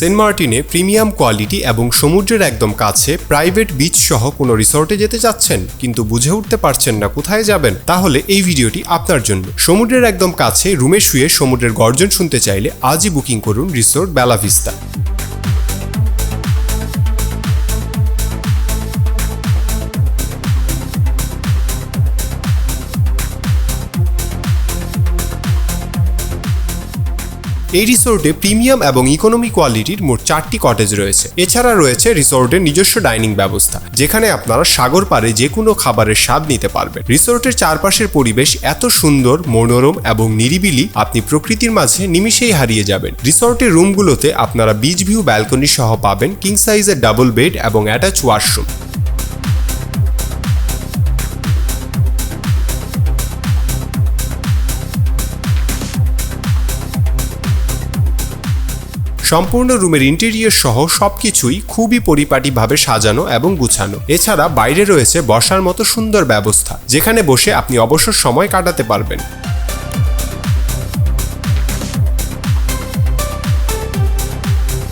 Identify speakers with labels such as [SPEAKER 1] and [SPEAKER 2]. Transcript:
[SPEAKER 1] Saint মার্টিনে premium quality এবং সমুদ্রের একদম কাছে প্রাইভেট বিচ সহ কোনো রিসর্টে যেতে চাচ্ছেন, কিন্তু বুঝে উঠতে পারছেন না কোথায় যাবেন, তাহলে এই ভিডিওটি আপনার জন্য। সমুদ্রের একদম কাছে রুমে শুয়ে সমুদ্রের গর্জন শুনতে চাইলে আজই বুকিং করুন রিসোর্ট বেলাভিস্তা এই রিসোর্টে প্রিমিয়াম এবং ইকোনমি কোয়ালিটির মোট চারটি কটেজ রয়েছে। এছাড়া রয়েছে রিসোর্টের নিজস্ব ডাইনিং ব্যবস্থা, যেখানে আপনারা সাগর পাড়ে যে কোনো খাবারের স্বাদ নিতে পারবেন। রিসোর্টের চারপাশের পরিবেশ এত সুন্দর, মনোরম এবং নিরিবিলি, আপনি প্রকৃতির মাঝে নিমিষেই হারিয়ে যাবেন। রিসোর্টের রুমগুলোতে আপনারা বিচ ভিউ ব্যালকনি সহ পাবেন কিং সাইজের ডাবল বেড এবং অ্যাটাচ ওয়াশরুম সম্পূর্ণ রুমের ইন্টেরিয়র সহ সবকিছুই খুবই পরিপাটিভাবে সাজানো এবং গুছানো। এছাড়া বাইরে রয়েছে বসার মতো সুন্দর ব্যবস্থা, যেখানে বসে আপনি অবসর সময় কাটাতে পারবেন।